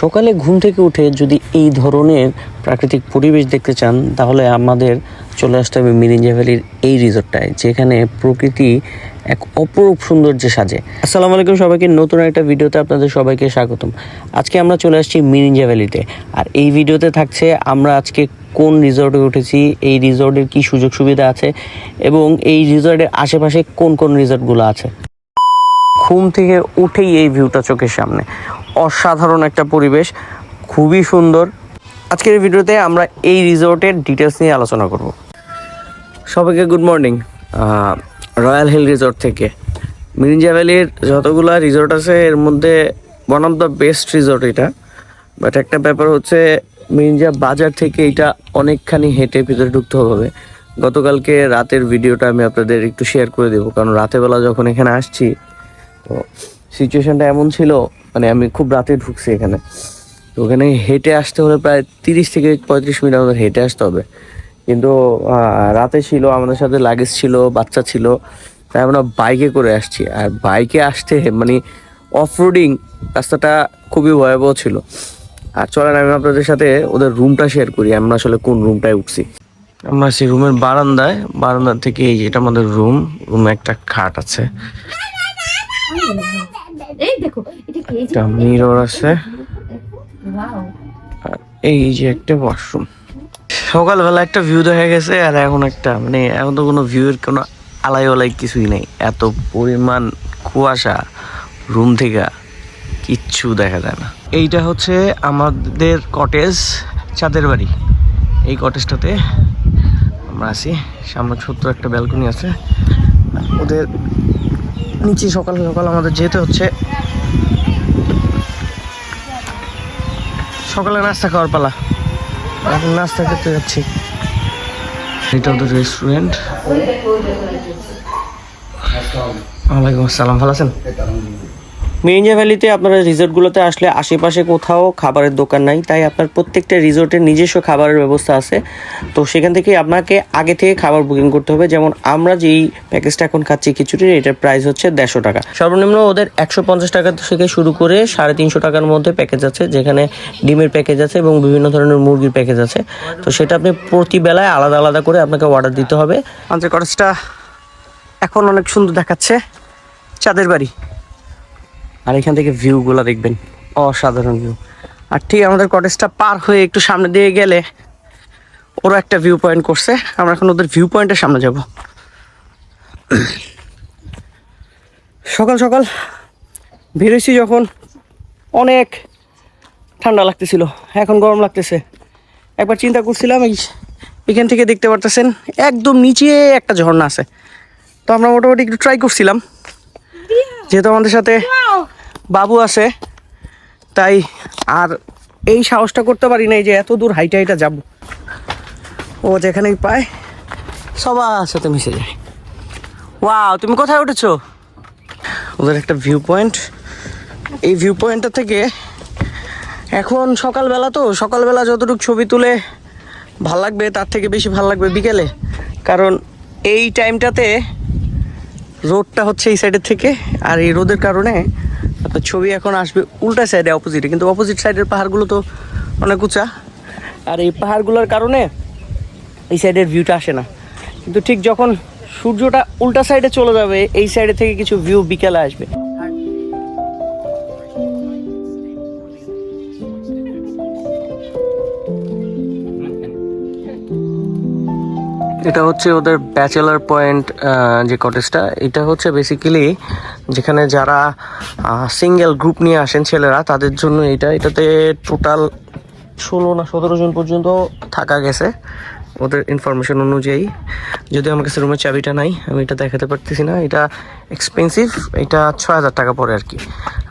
সকালে ঘুম থেকে উঠে যদি এই ধরনের প্রাকৃতিক পরিবেশ দেখতে চান, তাহলে আমাদের চলে আসতে হবে মিরিঞ্জা ভ্যালির এই রিসোর্টটায়, যেখানে প্রকৃতি এক অপরূপ সৌন্দর্যে সাজে। আসসালামু আলাইকুম সবাইকে, নতুন একটা ভিডিওতে আপনাদের সবাইকে স্বাগতম। আজকে আমরা চলে আসছি মিরিঞ্জা ভ্যালিতে, আর এই ভিডিওতে থাকছে আমরা আজকে কোন রিসোর্টে উঠেছি, এই রিসোর্টের কি সুযোগ সুবিধা আছে, এবং এই রিসোর্টের আশেপাশে কোন কোন রিসোর্টগুলো আছে। ঘুম থেকে উঠেই এই ভিউটা চোখের সামনে। অসাধারণ একটা পরিবেশ, খুবই সুন্দর। আজকের ভিডিওতে আমরা এই রিসোর্টের ডিটেলস নিয়ে আলোচনা করব। সবাইকে good morning royal hill resort থেকে। মিরিঞ্জা ভ্যালির যতগুলা রিসোর্ট আছে, এর মধ্যে one of the best resort এটা। বাট একটা ব্যাপার হচ্ছে, মিরিঞ্জা বাজার থেকে এটা অনেকখানি হেঁটে ভিতরে ঢুকতে হবে। গতকালকে রাতের ভিডিওটা আমি আপনাদের একটু শেয়ার করে দেবো। কারণ রাতের বেলা যখন এখানে আসছি, তো সিচুয়েশনটা এমন ছিল মানে আমি খুব রাতে ঢুকছি এখানে। তো ওখানে হেঁটে আসতে হলে প্রায় তিরিশ থেকে পঁয়ত্রিশ মিনিট আমাদের হেঁটে আসতে হবে। কিন্তু রাতে ছিল, আমাদের সাথে লাগেজ ছিল, বাচ্চা ছিল, তাই আমরা বাইকে করে আসছি। আর বাইকে আসতে মানে অফ রোডিং রাস্তাটা খুবই ভয়াবহ ছিল। আর চলেন, আমি আপনাদের সাথে ওদের রুমটা শেয়ার করি, আমরা আসলে কোন রুমটায় উঠছি। আমরা সেই রুমের বারান্দায়। বারান্দা থেকে এই যে, এটা আমাদের রুম রুমে একটা খাট আছে। এই দেখো এটা কে? যে একটা মিরর আছে। এই যে একটা ওয়াশরুম সকালবেলা একটা ভিউ দেখা গেছে আর এখন একটা মানে এখন তো কোনো ভিউয়ের কোনো আলাই আলাই কিছুই নেই। এত পরিমাণ কুয়াশা রুম থেকে কিচ্ছু দেখা যায় না। এইটা হচ্ছে আমাদের কটেজ চাঁদের বাড়ি। এই কটেজটাতে আমরা আছি। সামনে ছোট্ট একটা ব্যালকনি আছে। ওদের নিচে সকাল সকাল আমাদের যেতে হচ্ছে। সকালে নাস্তা খাওয়ার পালা। এখন নাস্তা খেতে যাচ্ছি। এটা ওদের রেস্টুরেন্ট ওয়ালাইকুম আসসালাম ভালো আছেন? মিরিঞ্জা ভ্যালিতে আপনারা রিসোর্টগুলোতে আসলে আশেপাশে কোথাও খাবারের দোকান নাই, তাই আপনার প্রত্যেকটা রিসোর্টের নিজস্ব খাবারের ব্যবস্থা আছে। তো সেখান থেকে আপনাকে আগে থেকে খাবার বুকিং করতে হবে। যেমন আমরা যেই প্যাকেজটা এখন খাচ্ছি খিচুড়ির, এটার প্রাইস হচ্ছে দেড়শো টাকা। সর্বনিম্ন ওদের একশো পঞ্চাশ টাকা থেকে শুরু করে সাড়ে তিনশো টাকার মধ্যে প্যাকেজ আছে, যেখানে ডিমের প্যাকেজ আছে এবং বিভিন্ন ধরনের মুরগির প্যাকেজ আছে। তো সেটা আপনি প্রতি বেলায় আলাদা আলাদা করে আপনাকে অর্ডার দিতে হবে। আমাদের কটেজটা এখন অনেক সুন্দর দেখাচ্ছে। চাঁদের বাড়ি। আর এখান থেকে ভিউগুলো দেখবেন। অসাধারণ ভিউ আর ঠিক আমাদের কটেজটা পার হয়ে একটু সামনে দিয়ে গেলে ওরা একটা ভিউ পয়েন্ট করছে। আমরা এখন ওদের ভিউ পয়েন্টের সামনে যাব। সকাল সকাল বেরোইছি যখন অনেক ঠান্ডা লাগতেছিল এখন গরম লাগতেছে। একবার চিন্তা করছিলাম এই এখান থেকে দেখতে পারতেছেন একদম নিচে একটা ঝর্ণা আছে। তো আমরা মোটামুটি একটু ট্রাই করছিলাম। যেহেতু আমাদের সাথে বাবু আছে তাই আর এই সাহসটা করতে পারি নাই যে এত দূর হাইটা হাইটা যাব। ও যেখানেই পায়, সবার সাথে মিশে যায়। ওয়াও, তুমি কোথায় উঠেছো? ওদের একটা ভিউ পয়েন্ট এই ভিউ পয়েন্টটা থেকে এখন সকালবেলা তো, সকালবেলা যতটুকু ছবি তুলে ভালো লাগবে, তার থেকে বেশি ভালো লাগবে বিকেলে। কারণ এই টাইমটাতে রোডটা হচ্ছে এই সাইডের থেকে, আর এই রোদের কারণে আপনার ছবি এখন আসবে উল্টা সাইডে অপোজিটে কিন্তু অপোজিট সাইডের পাহাড়গুলো তো অনেক উঁচা। আর এই পাহাড়গুলোর কারণে এই সাইডের ভিউটা আসে না। কিন্তু ঠিক যখন সূর্যটা উল্টা সাইডে চলে যাবে, এই সাইডে থেকে কিছু ভিউ বিকেলে আসবে। এটা হচ্ছে ওদের ব্যাচেলার পয়েন্ট যে কটেজটা এটা হচ্ছে বেসিক্যালি যেখানে যারা সিঙ্গেল গ্রুপ নিয়ে আসেন ছেলেরা, তাদের জন্য এটা, এটাতে টোটাল ষোলো না সতেরো জন পর্যন্ত থাকা গেছে। ওদের ইনফরমেশন অনুযায়ী। যদি আমার কাছে রুমের চাবিটা নাই, আমি এটা দেখাতে পারতেছি না। এটা এক্সপেন্সিভ এটা ছয় হাজার টাকা পড়ে আর কি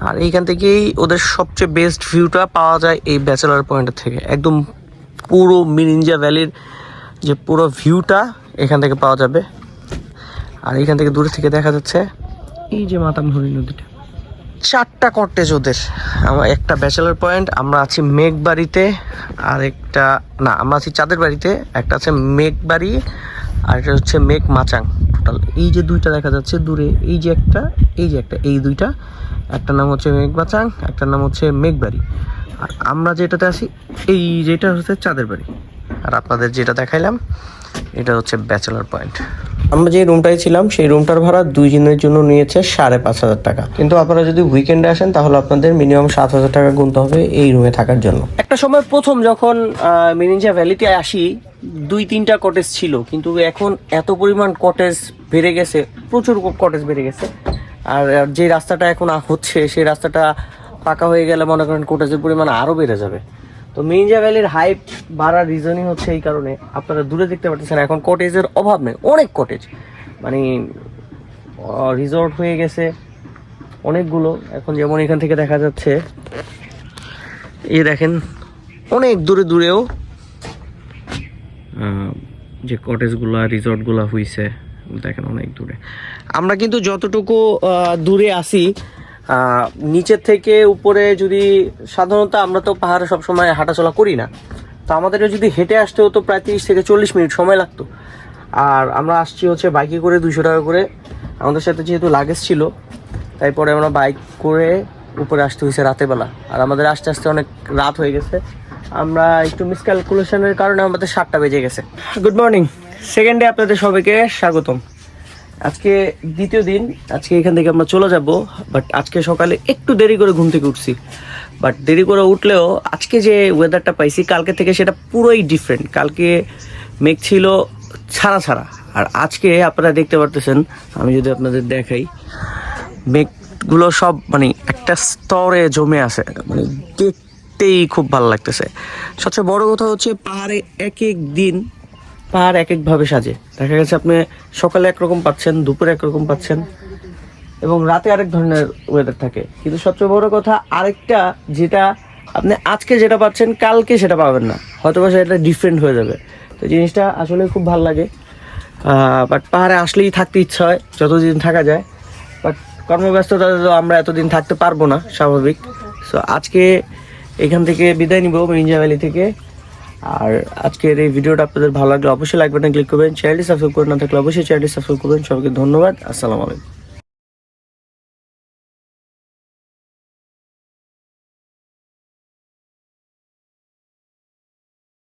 আর এইখান থেকেই ওদের সবচেয়ে বেস্ট ভিউটা পাওয়া যায় এই ব্যাচেলার পয়েন্টের থেকে। একদম পুরো মিরিঞ্জা ভ্যালির যে পুরো ভিউটা এখান থেকে পাওয়া যাবে। আর এখান থেকে দূরে থেকে দেখা যাচ্ছে এই যে মাতামহরি নদীটা। চারটা কটেজ ওদের। আমার একটা ব্যাচেলার পয়েন্ট আমরা আছি মেঘবাড়িতে, আর একটা না, আমরা আছি চাঁদের বাড়িতে, একটা আছে মেঘবাড়ি, আর একটা হচ্ছে মেঘ মাচাং টোটাল এই যে দুইটা দেখা যাচ্ছে দূরে, এই যে একটা, এই যে একটা, এই দুইটা। একটা নাম হচ্ছে মেঘ মাচাং একটা নাম হচ্ছে মেঘবাড়ি। আর আমরা যেটাতে আছি, এই যেটা হচ্ছে চাঁদের বাড়ি। আর আপনাদের যেটা দেখাইলাম এটা হচ্ছে ব্যাচেলার পয়েন্ট আমরা যে রুমটায় ছিলাম সেই রুমটার ভাড়া দুই দিনের জন্য নিয়েছে সাড়ে পাঁচ হাজার টাকা। কিন্তু আপনারা যদি উইকেন্ডে আসেন তাহলে আপনাদের মিনিমাম সাত হাজার টাকা গুনতে হবে এই রুমে থাকার জন্য। একটা সময় প্রথম যখন মিনিঞ্জা ভ্যালিতে আসি দুই তিনটা কটেজ ছিল। কিন্তু এখন এত পরিমাণ কটেজ বেড়ে গেছে প্রচুর কটেজ বেড়ে গেছে। আর আর যে রাস্তাটা এখন হচ্ছে সেই রাস্তাটা পাকা হয়ে গেলে মনে করেন কটেজের পরিমাণ আরও বেড়ে যাবে। তো মিনিঞ্জা ভ্যালির হাইপ বাড়ার রিজনই হচ্ছে এই কারণে। আপনারা দূরে দেখতে পাচ্ছেন এখন কটেজের অভাব নেই, অনেক কটেজ মানে রিসর্ট হয়ে গেছে অনেকগুলো। এখন যেমন এখান থেকে দেখা যাচ্ছে, এই দেখেন, অনেক দূরে দূরেও যে কটেজগুলো রিসর্টগুলো হইছে, দেখেন অনেক দূরে। আমরা কিন্তু যতটুকু দূরে আসি নিচের থেকে উপরে যদি সাধারণত আমরা তো পাহাড়ে সবসময় হাঁটাচলা করি না, তো আমাদের যদি হেঁটে আসতে হতো প্রায় তিরিশ থেকে চল্লিশ মিনিট সময় লাগতো। আর আমরা আসছি হচ্ছে বাইকে করে দুশো টাকা করে। আমাদের সাথে যেহেতু লাগেজ ছিল তারপরে আমরা বাইক করে উপরে আসতে হয়েছে রাতের বেলা। আর আমাদের আস্তে আস্তে অনেক রাত হয়ে গেছে। আমরা একটু মিসক্যালকুলেশনের কারণে আমাদের সাতটা বেজে গেছে। গুড মর্নিং সেকেন্ড ডে আপনাদের সবাইকে স্বাগতম। আজকে দ্বিতীয় দিন, আজকে এখান থেকে আমরা চলে যাব বাট আজকে সকালে একটু দেরি করে ঘুম থেকে উঠছি। বাট দেরি করে উঠলেও আজকে যে ওয়েদারটা পাইছি, কালকে থেকে সেটা পুরোই ডিফারেন্ট কালকে মেঘ ছিল ছাড়া ছাড়া। আর আজকে আপনারা দেখতে পারতেছেন, আমি যদি আপনাদের দেখাই, মেঘগুলো সব মানে একটা স্তরে জমে আছে মানে দেখতেই খুব ভালো লাগতেছে। সবচেয়ে বড় কথা হচ্ছে পাহাড়ে এক এক দিন পাহাড় এক একভাবে সাজে। দেখা গেছে আপনি সকালে একরকম পাচ্ছেন, দুপুরে একরকম পাচ্ছেন এবং রাতে আরেক ধরনের ওয়েদার থাকে। কিন্তু সবচেয়ে বড় কথা, আরেকটা যেটা আপনি আজকে যেটা পাচ্ছেন, কালকে সেটা পাবেন না। হয়তো বা সেটা ডিফারেন্ট হয়ে যাবে। তো জিনিসটা আসলে খুব ভালো লাগে। বাট পাহাড়ে আসলেই থাকতে ইচ্ছা হয়, যতদিন থাকা যায়। বাট কর্মব্যস্ততা তো আমরা এতদিন থাকতে পারব না, স্বাভাবিক। সো আজকে এখান থেকে বিদায় নিব মিঞ্জা ভ্যালি থেকে। আর আজকের এই ভিডিওটা আপনাদের ভালো লাগলে অবশ্যই লাইক বাটন ক্লিক করবেন। চ্যানেলটি সাবস্ক্রাইব করে না থাকলে অবশ্যই চ্যানেলটি সাবস্ক্রাইব করবেন। সবাইকে ধন্যবাদ। আসসালামু আলাইকুম।